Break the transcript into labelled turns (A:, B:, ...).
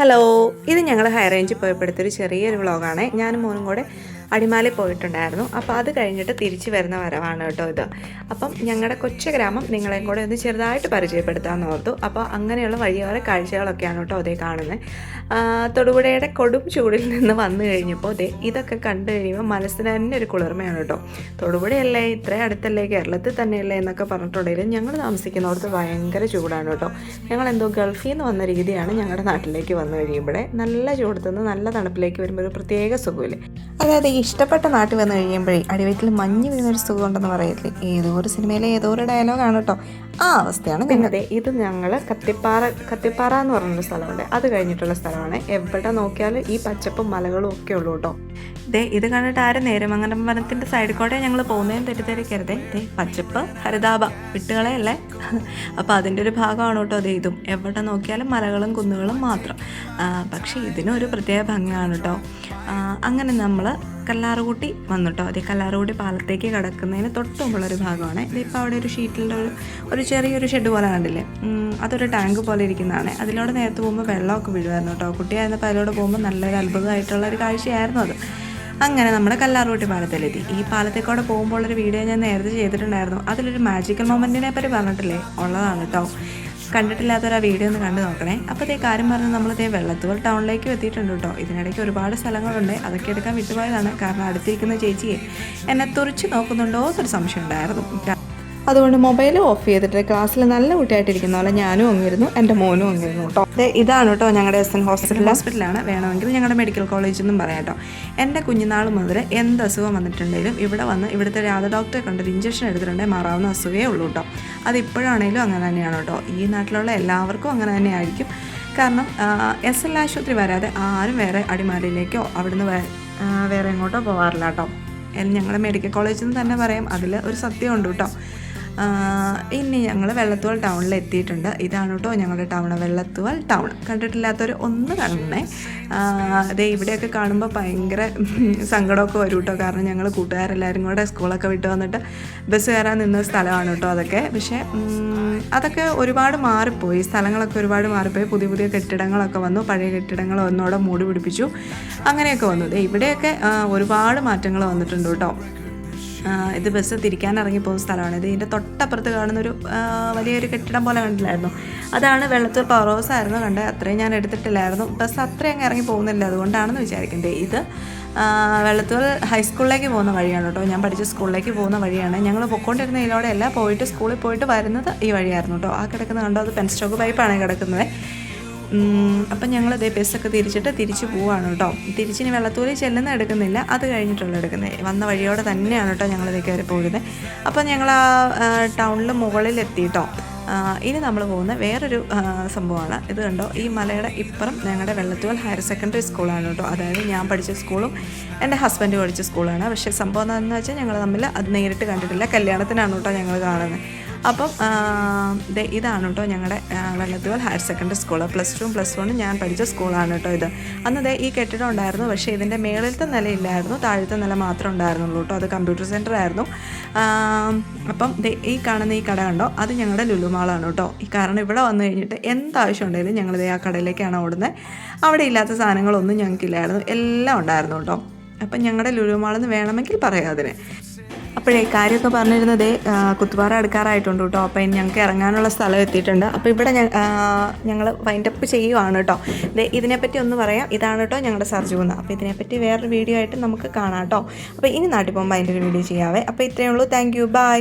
A: Hello ഇത് ഞങ്ങൾ high റേഞ്ചിൽ പോയപ്പോഴത്തൊരു ചെറിയൊരു വ്ളോഗാണ് ഞാനും മോനും കൂടെ അടിമാലി പോയിട്ടുണ്ടായിരുന്നു. അപ്പോൾ അത് കഴിഞ്ഞിട്ട് തിരിച്ചു വരുന്ന വരവാണ് കേട്ടോ ഇത്. അപ്പം ഞങ്ങളുടെ കൊച്ചു ഗ്രാമം നിങ്ങളെയും കൂടെ ഒന്ന് ചെറുതായിട്ട് പരിചയപ്പെടുത്താമെന്ന് ഓർത്തു. അപ്പോൾ അങ്ങനെയുള്ള വഴിയോര കാഴ്ചകളൊക്കെയാണ് കേട്ടോ അതേ കാണുന്നത് തൊടുപുഴയുടെ കൊടും ചൂടിൽ നിന്ന് വന്നു കഴിഞ്ഞപ്പോൾ ദേ ഇതൊക്കെ കണ്ടു കഴിയുമ്പോൾ മനസ്സിന് തന്നെ ഒരു കുളിർമയാണ് കേട്ടോ. തൊടുപുഴയല്ലേ ഇത്രയും അടുത്തല്ലേ കേരളത്തിൽ തന്നെയല്ലേ എന്നൊക്കെ പറഞ്ഞിട്ടുണ്ടെങ്കിലും ഞങ്ങൾ താമസിക്കുന്നിടത്ത് ഭയങ്കര ചൂടാണ് കേട്ടോ. ഞങ്ങൾ എന്തോ ഗൾഫിൽ നിന്ന് വന്ന രീതിയാണ് ഞങ്ങളുടെ നാട്ടിലേക്ക് വന്നു കഴിയുമ്പോഴേ. നല്ല ചൂടത്തുനിന്ന് നല്ല തണുപ്പിലേക്ക് വരുമ്പോൾ ഒരു പ്രത്യേക സുഖമില്ലേ അതായത് ഇഷ്ടപ്പെട്ട നാട്ടിൽ വന്നു കഴിയുമ്പോഴേ അടിവയറ്റിൽ മഞ്ഞ് വീണൊരു സുഖമുണ്ടെന്ന് പറയത്തില്ലേ? ഏതോ ഒരു സിനിമയിലെ ഏതോ ഒരു ഡയലോഗാണ് കേട്ടോ. ആ അവസ്ഥയാണ് പിന്നെ ഇത് ഞങ്ങൾ കത്തിപ്പാറ കത്തിപ്പാറ എന്ന് പറഞ്ഞൊരു സ്ഥലമുണ്ട്. അത് കഴിഞ്ഞിട്ടുള്ള സ്ഥലമാണ്. എവിടെ നോക്കിയാലും ഈ പച്ചപ്പും മലകളും ഒക്കെ ഉള്ളൂ കേട്ടോ. ദേ ഇത് കണ്ടിട്ട് ആരും നേരമംഗലം വനത്തിന്റെ സൈഡിൽ കൂടെ ഞങ്ങൾ പോകുന്നതിന് തെറ്റിദ്ധരിക്കരുതേ. ദേ പച്ചപ്പ് ഹരിതാപ വിട്ടുകളയല്ലേ? അപ്പോൾ അതിന്റെ ഒരു ഭാഗമാണ് കേട്ടോ ദേ ഇതും. എവിടെ നോക്കിയാലും മലകളും കുന്നുകളും മാത്രം. പക്ഷേ ഇതിനൊരു പ്രത്യേക ഭംഗിയാണ് കേട്ടോ. അങ്ങനെ നമ്മൾ കല്ലാറുകുട്ടി വന്നു കേട്ടോ. അതേ കല്ലാറുകുട്ടി പാലത്തേക്ക് കിടക്കുന്നതിന് തൊട്ട് മുമ്പുള്ളൊരു ഭാഗമാണ് ഇതിപ്പോൾ അവിടെ ഒരു ഷീറ്റിലുള്ള ഒരു ഒരു ചെറിയൊരു ഷെഡ് പോലെ കണ്ടില്ലേ? അതൊരു ടാങ്ക് പോലെ ഇരിക്കുന്നതാണ്. അതിലൂടെ നേരത്തെ പോകുമ്പോൾ വെള്ളമൊക്കെ വീഴുമായിരുന്നു കേട്ടോ. കുട്ടിയായിരുന്നപ്പോൾ അതിലൂടെ പോകുമ്പോൾ നല്ലൊരു അത്ഭുതമായിട്ടുള്ള ഒരു കാഴ്ചയായിരുന്നു അത്. അങ്ങനെ നമ്മുടെ കല്ലാറുകുട്ടി പാലത്തിലെത്തി. ഈ പാലത്തേക്കൂടെ പോകുമ്പോൾ ഒരു വീഡിയോ ഞാൻ നേരത്തെ ചെയ്തിട്ടുണ്ടായിരുന്നു. അതിലൊരു മാജിക്കൽ മൊമെന്റിനെ പറ്റി പറഞ്ഞിട്ടില്ലേ? ഉള്ളതാണ് കേട്ടോ. കണ്ടിട്ടില്ലാത്തൊരു ആ വീഡിയോ ഒന്ന് കണ്ടു നോക്കണേ. അപ്പോൾ ഇതേ കാര്യം പറഞ്ഞ് നമ്മളിതേ വെള്ളത്തൂർ ടൗണിലേക്ക് എത്തിയിട്ടുണ്ട് കേട്ടോ. ഇതിനിടയ്ക്ക് ഒരുപാട് സ്ഥലങ്ങളുണ്ട്. അതൊക്കെ എടുക്കാൻ വിട്ടുപോയതാണ്. കാരണം അടുത്തിരിക്കുന്ന ചേച്ചിയെ എന്നെ തുറിച്ച് നോക്കുന്നുണ്ടോ എന്നൊരു സംശയം ഉണ്ടായിരുന്നു. അതുകൊണ്ട് മൊബൈൽ ഓഫ് ചെയ്തിട്ട് ക്ലാസ്സിൽ നല്ല കുട്ടിയായിട്ടിരിക്കുന്ന പോലെ ഞാനും അങ്ങിരുന്നു എന്റെ മോനും അങ്ങിരുന്നു കേട്ടോ ഇതാണ് കേട്ടോ ഞങ്ങളുടെ എസ് എൻ ഹോസ്പിറ്റൽ ഹോസ്പിറ്റലാണ് വേണമെങ്കിൽ ഞങ്ങളുടെ മെഡിക്കൽ കോളേജ് എന്നും പറയാം കേട്ടോ എന്റെ കുഞ്ഞുനാൾ മുതൽ എന്ത് അസുഖം വന്നിട്ടുണ്ടെങ്കിലും ഇവിടെ വന്ന് ഇവിടുത്തെ രാധ ഡോക്ടറെ കണ്ടൊരു ഇഞ്ചക്ഷൻ എടുത്തിട്ടുണ്ടെങ്കിൽ മാറാവുന്ന അസുഖമേ ഉള്ളൂ കേട്ടോ അത് ഇപ്പോഴാണെങ്കിലും അങ്ങനെ തന്നെയാണ് കേട്ടോ ഈ നാട്ടിലുള്ള എല്ലാവർക്കും അങ്ങനെ തന്നെ ആയിരിക്കും. കാരണം എസ് എൽ ആശുപത്രി വരാതെ ആരും വേറെ അടിമാലിയിലേക്കോ അവിടുന്ന് വേറെ എങ്ങോട്ടോ പോകാറില്ല കേട്ടോ ഞങ്ങളുടെ മെഡിക്കൽ കോളേജിൽ നിന്ന് തന്നെ പറയാം. അതിൽ ഒരു സത്യമുണ്ട് കേട്ടോ ഇനി ഞങ്ങൾ വെള്ളത്തുവൽ ടൗണിൽ എത്തിയിട്ടുണ്ട്. ഇതാണ് കേട്ടോ ഞങ്ങളുടെ ടൗൺ വെള്ളത്തുവൽ ടൗൺ കണ്ടിട്ടില്ലാത്തവർ ഒന്ന് കാണണേ. അതെ ഇവിടെയൊക്കെ കാണുമ്പോൾ ഭയങ്കര സങ്കടമൊക്കെ വരും കേട്ടോ കാരണം ഞങ്ങൾ കൂട്ടുകാരെല്ലാവരും കൂടെ സ്കൂളൊക്കെ വിട്ട് വന്നിട്ട് ബസ് കയറാൻ നിന്ന സ്ഥലമാണ് കേട്ടോ അതൊക്കെ. പക്ഷേ അതൊക്കെ ഒരുപാട് മാറിപ്പോയി. സ്ഥലങ്ങളൊക്കെ ഒരുപാട് മാറിപ്പോയി. പുതിയ പുതിയ കെട്ടിടങ്ങളൊക്കെ വന്നു. പഴയ കെട്ടിടങ്ങൾ ഒന്നോടെ മൂടി പിടിപ്പിച്ചു. അങ്ങനെയൊക്കെ വന്നു. ഇവിടെയൊക്കെ ഒരുപാട് മാറ്റങ്ങൾ വന്നിട്ടുണ്ട് കേട്ടോ ഇത് ബസ് തിരിക്കാൻ ഇറങ്ങി പോകുന്ന സ്ഥലമാണ്. ഇത് ഇതിന്റെ തൊട്ടപ്പുറത്ത് കാണുന്നൊരു വലിയൊരു കെട്ടിടം പോലെ കണ്ടില്ലായിരുന്നു അതാണ് വെള്ളത്തൂർ പവർ ഹൗസ് ആയിരുന്നു. കണ്ടത് അത്രയും ഞാൻ എടുത്തിട്ടില്ലായിരുന്നു. ബസ് അത്രയും അങ്ങ് ഇറങ്ങി പോകുന്നില്ല. അതുകൊണ്ടാണെന്ന് വിചാരിക്കുന്നത്. ഇത് വെള്ളത്തൂർ ഹൈസ്കൂളിലേക്ക് പോകുന്ന വഴിയാണ് കേട്ടോ. ഞാൻ പഠിച്ച സ്കൂളിലേക്ക് പോകുന്ന വഴിയാണ്. ഞങ്ങൾ പൊക്കോണ്ടിരുന്ന ഇതിലൂടെ എല്ലാം പോയിട്ട് സ്കൂളിൽ പോയിട്ട് വരുന്നത് ഈ വഴിയായിരുന്നു കേട്ടോ. ആ കിടക്കുന്നത് കണ്ടോ? അത് പെൻസ്റ്റോക്ക് പൈപ്പാണ് കിടക്കുന്നത്. അപ്പം ഞങ്ങൾ അതേ ബസ്സൊക്കെ തിരിച്ചിട്ട് തിരിച്ചു പോവാണ് കേട്ടോ. തിരിച്ചിനി വെള്ളത്തൂരിൽ ചെല്ലുന്ന എടുക്കുന്നില്ല അത് കഴിഞ്ഞിട്ടുള്ള എടുക്കുന്നത്. വന്ന വഴിയോടെ തന്നെയാണ് കേട്ടോ ഞങ്ങൾ ഇതേ കയറി പോകുന്നത്. അപ്പോൾ ഞങ്ങൾ ആ ടൗണിൽ മുകളിലെത്തി കേട്ടോ. ഇനി നമ്മൾ പോകുന്ന വേറൊരു സംഭവമാണ്. ഇത് കണ്ടോ? ഈ മലയുടെ ഇപ്പുറം ഞങ്ങളുടെ വെള്ളത്തുവൽ ഹയർ സെക്കൻഡറി സ്കൂളാണ് കേട്ടോ. അതായത് ഞാൻ പഠിച്ച സ്കൂളും എന്റെ ഹസ്ബൻഡ് പഠിച്ച സ്കൂളാണ്. പക്ഷേ സംഭവം എന്താണെന്ന് വെച്ചാൽ ഞങ്ങൾ തമ്മിൽ അത് നേരിട്ട് കണ്ടിട്ടില്ല. കല്യാണത്തിനാണ് കേട്ടോ ഞങ്ങൾ കാണുന്നത്. അപ്പം ഇതാണ് കേട്ടോ ഞങ്ങളുടെ Vellathooval higher secondary school plus two plus വണ്ണും ഞാൻ പഠിച്ച സ്കൂളാണ് കേട്ടോ ഇത്. അന്ന് ദേ ഈ കെട്ടിടം ഉണ്ടായിരുന്നു. പക്ഷേ ഇതിന്റെ മേളിലത്തെ നിലയില്ലായിരുന്നു. താഴത്തെ നില മാത്രമേ ഉണ്ടായിരുന്നുള്ളൂ കേട്ടോ അത് കമ്പ്യൂട്ടർ സെന്റർ ആയിരുന്നു. അപ്പം ഈ കാണുന്ന ഈ കട കണ്ടോ? അത് ഞങ്ങളുടെ ലുലുമാളാണ് കേട്ടോ ഈ കാരണം ഇവിടെ വന്നു കഴിഞ്ഞിട്ട് എന്താവശ്യം ഉണ്ടെങ്കിലും ഞങ്ങൾ ദേ ആ കടയിലേക്കാണ് ഓടുന്നത് അവിടെ ഇല്ലാത്ത സാധനങ്ങളൊന്നും ഞങ്ങൾക്കില്ലായിരുന്നു എല്ലാം ഉണ്ടായിരുന്നു കേട്ടോ അപ്പം ഞങ്ങളുടെ ലുലുമാളെന്ന് വേണമെങ്കിൽ പറയാം അതിന്. അപ്പോഴേ കാര്യമൊക്കെ പറഞ്ഞിരുന്നത് കുത്തുപാറ അടുക്കാറായിട്ടുണ്ട് കേട്ടോ. അപ്പോൾ ഇനി ഞങ്ങൾക്ക് ഇറങ്ങാനുള്ള സ്ഥലം എത്തിയിട്ടുണ്ട്. അപ്പോൾ ഇവിടെ ഞങ്ങൾ വൈൻഡപ്പ് ചെയ്യുവാണ് കേട്ടോ. ഇതിനെപ്പറ്റി ഒന്ന് പറയാം. ഇതാണ് കേട്ടോ ഞങ്ങളുടെ സർജുകുന്ന അപ്പോൾ ഇതിനെപ്പറ്റി വേറൊരു വീഡിയോ ആയിട്ട് നമുക്ക് കാണാം കേട്ടോ. അപ്പോൾ ഇനി നാട്ടിൽ പോകുമ്പോൾ അതിന്റെ ഒരു വീഡിയോ ചെയ്യാവേ. അപ്പോൾ ഇത്രയേ ഉള്ളൂ. Thank you by